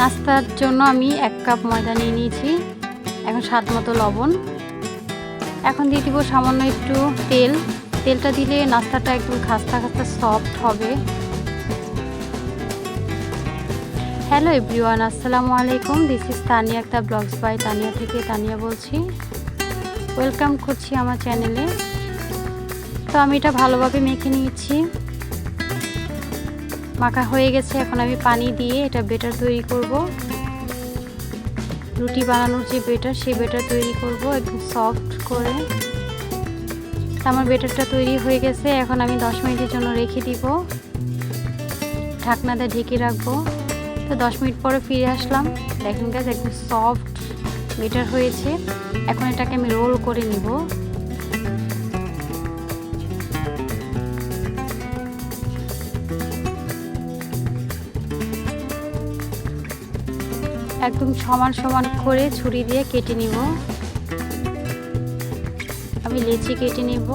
নাস্তার জন্য আমি এক কাপ ময়দা নিয়ে নিয়েছি, এখন স্বাদ মতো লবণ। এখন দিয়ে দিব সামান্য একটু তেল। তেলটা দিলে নাস্তাটা একদম খাস্তা খাস্তা সফট হবে। হ্যালো এভরিওয়ান আসসালামু আলাইকুম। দিস ইজ তানিয়া একটা ব্লগস বাই তানিয়া থেকে তানিয়া বলছি। ওয়েলকাম করছি আমার চ্যানেলে তো আমি এটা ভালোভাবে মেখে নিয়েছি। মাখা হয়ে গেছে। এখন আমি পানি দিয়ে এটা বেটার তৈরি করব। রুটি বানানোর যে বেটার, সেই বেটার তৈরি করব একদম সফট করে। আমার বেটারটা তৈরি হয়ে গেছে। এখন আমি দশ মিনিটের জন্য রেখে দিব। ঢাকনা দিয়ে ঢেকে রাখব। তো দশ মিনিট পরে ফিরে আসলাম। দেখেন গাছ একদম সফট বেটার হয়েছে। এখন এটাকে আমি রোল করে নিব। একদম সমান সমান করে ছুরি দিয়ে কেটে নিব। আমি লেচি কেটে নেব।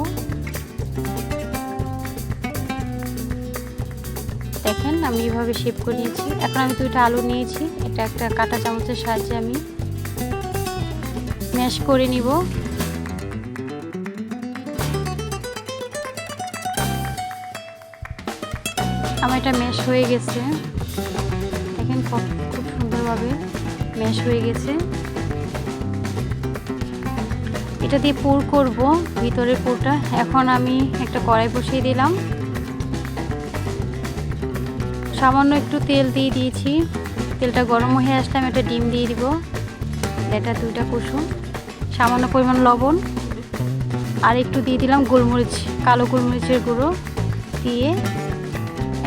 দেখেন আমি এভাবে শেপ করে নিয়েছি। এখন আমি দুইটা আলু নিয়েছি। এটা একটা কাটা চামচের সাহায্যে আমি ম্যাশ করে নিব। আমার এটা ম্যাশ হয়ে গেছে। দেখেন খুব সুন্দরভাবে। ম্যাশ হয়ে গেছে। এটা দিয়ে পুর করব, ভিতরের পুরটা। এখন আমি একটা কড়াই বসিয়ে দিলাম। সামান্য একটু তেল দিয়ে দিয়েছি। তেলটা গরম হয়ে আসলে আমি একটা ডিম দিয়ে দিব। এটা দুইটা কুসুম সামান্য পরিমাণ লবণ। আর একটু দিয়ে দিলাম গোলমরিচ, কালো গোলমরিচের গুঁড়ো। দিয়ে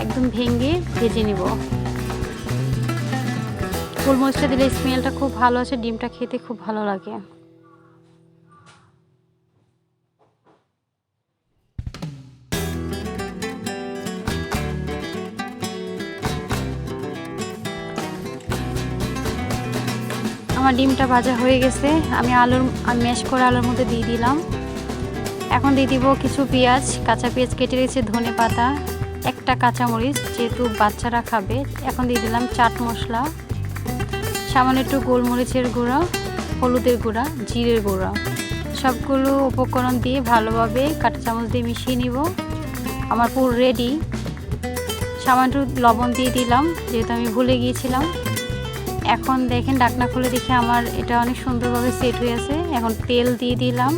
একদম ভেঙে ভেজে নেব। গোলমরিচটা দিলে স্মেলটা খুব ভালো আছে ডিমটা খেতে খুব ভালো লাগে। আমার ডিমটা ভাজা হয়ে গেছে, আমি আলুর ম্যাশ করে আলুর মধ্যে দিয়ে দিলাম। এখন দিয়ে দিব কিছু পেঁয়াজ, কাঁচা পেঁয়াজ কেটে রেখেছে, ধনে পাতা, একটা কাঁচামরিচ, যেহেতু বাচ্চারা খাবে, এখন দিয়ে দিলাম চাট মশলা। সামান্য একটু গোলমরিচের গুঁড়া, হলুদের গুঁড়া, জিরের গুঁড়া। সবগুলো উপকরণ দিয়ে ভালোভাবে কাঁটা চামচ দিয়ে মিশিয়ে নিব। আমার পুর রেডি সামান্য লবণ দিয়ে দিলাম, যেহেতু আমি ভুলে গিয়েছিলাম। এখন দেখেন ডাকনা খুলে দেখে আমার এটা অনেক সুন্দরভাবে সেট হয়ে আছে। এখন তেল দিয়ে দিলাম,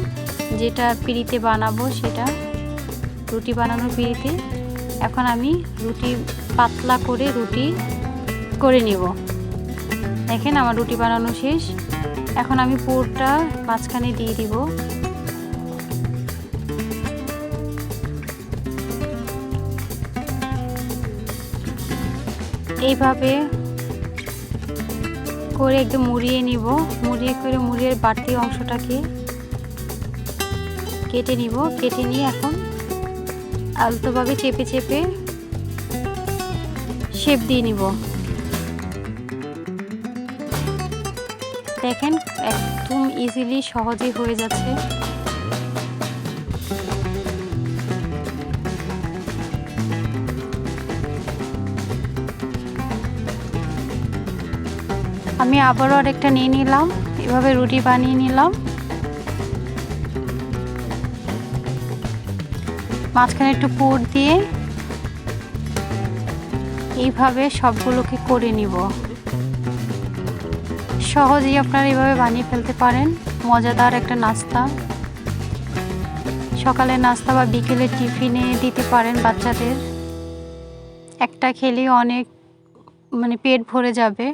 যেটা পিড়িতে বানাবো সেটা। রুটি বানানোর পিড়িতে। এখন আমি রুটি পাতলা করে রুটি করে নেব। দেখেন আমার রুটি বানানো শেষ। এখন আমি পুরটা মাঝখানে দিয়ে দিব। এইভাবে করে একদম মুড়িয়ে নিব। মুড়িয়ে করে মুড়িয়ে বাড়তি অংশটাকে কেটে নিব। কেটে নিয়ে এখন আলতোভাবে চেপে চেপে শেপ দিয়ে নিব। দেখেন, একদম ইজিলি সহজেই হয়ে যাচ্ছে। আমি আবারও আরেকটা নিয়ে নিলাম, এভাবে রুটি বানিয়ে নিলাম। মাঝখানে একটু পুর দিয়ে এইভাবে সবগুলোকে করে নিব। সহজেই আপনারা এইভাবে বানিয়ে ফেলতে পারেন। মজাদার একটা নাস্তা। সকালে নাস্তা বা বিকেলে টিফিনে দিতে পারেন বাচ্চাদের। একটা খেলেই অনেক মানে পেট ভরে যাবে।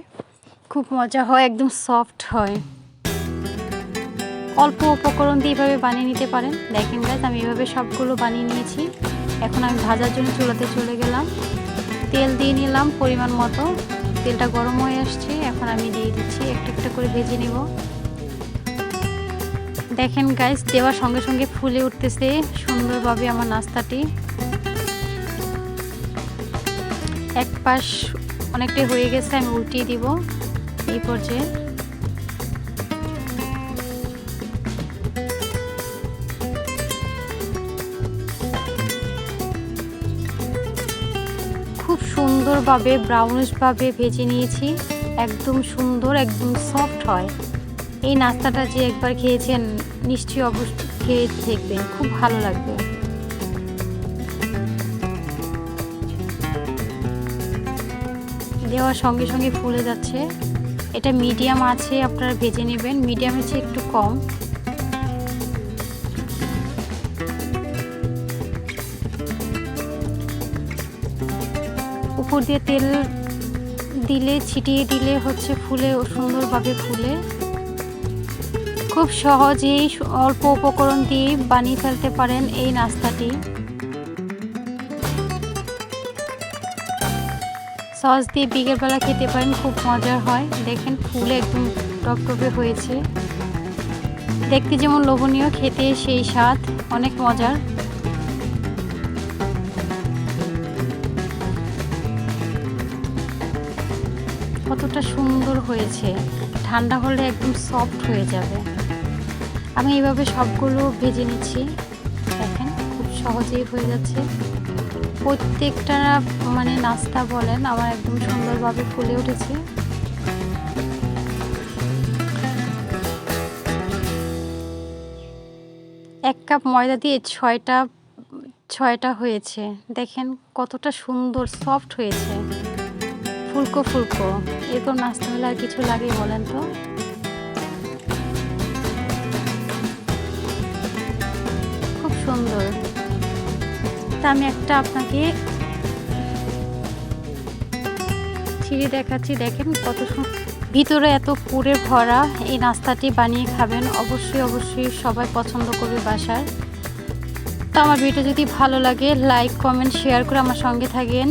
খুব মজা হয়, একদম সফট হয়। অল্প উপকরণ দিয়ে এভাবে বানিয়ে নিতে পারেন। দেখেন গাছ আমি এভাবে সবগুলো বানিয়ে নিয়েছি। এখন আমি ভাজার জন্য চুলাতে চলে গেলাম। তেল দিয়ে নিলাম পরিমাণ মতো। তেলটা গরম হয়ে আসছে, এখন আমি দিয়ে দিচ্ছি, একটা একটা করে ভেজে নেব। দেখেন গাইস দেওয়ার সঙ্গে সঙ্গে ফুলে উঠতেছে সুন্দরভাবে আমার নাস্তাটি। এক পাশ অনেকটাই হয়ে গেছে, আমি উল্টিয়ে দিব এই পর্যায়ে। খুব সুন্দরভাবে ব্রাউনিশভাবে ভেজে নিয়েছি। একদম সুন্দর, একদম সফট হয়। এই নাস্তাটা যে একবার খেয়েছেন, নিশ্চয়ই অবশ্যই খেয়ে দেখবেন। খুব ভালো লাগবে। দেওয়ার সঙ্গে সঙ্গে ফুলে যাচ্ছে। এটা মিডিয়াম আছে, আপনারা ভেজে নেবেন। মিডিয়ামের চেয়ে একটু কম। উপর দিয়ে তেল দিলে, ছিটিয়ে দিলে হচ্ছে ফুলে ও সুন্দরভাবে ফুলে। খুব সহজেই অল্প উপকরণ দিয়ে বানিয়ে ফেলতে পারেন এই নাস্তাটি। সস দিয়ে বিকেলবেলা খেতে পারেন, খুব মজার হয়। দেখেন ফুলে একদম টপটপে হয়েছে। দেখতে যেমন লোভনীয়, খেতে সেই স্বাদ অনেক মজার। কতটা সুন্দর হয়েছে। ঠান্ডা হলে একদম সফট হয়ে যাবে। আমি এইভাবে সবগুলো ভেজে নিচ্ছি। দেখেন, খুব সহজেই হয়ে যাচ্ছে। প্রত্যেকটা মানে নাস্তা বলেন, আমার একদম সুন্দরভাবে ফুলে উঠেছে। এক কাপ ময়দা দিয়ে ছয়টা ছয়টা হয়েছে। দেখেন, কতটা সুন্দর সফট হয়েছে। ফুলকো ফুলকো। এরকম নাস্তা হলে আর কিছু লাগে বলেন তো? খুব সুন্দর। তা আমি একটা আপনাকে ছিঁড়ে দেখাচ্ছি, দেখেন কত ভিতরে এত পুরে ভরা এই নাস্তাটি বানিয়ে খাবেন। অবশ্যই অবশ্যই সবাই পছন্দ করবে বাসার। তো আমার ভিডিও যদি ভালো লাগে লাইক কমেন্ট শেয়ার করে আমার সঙ্গে থাকেন।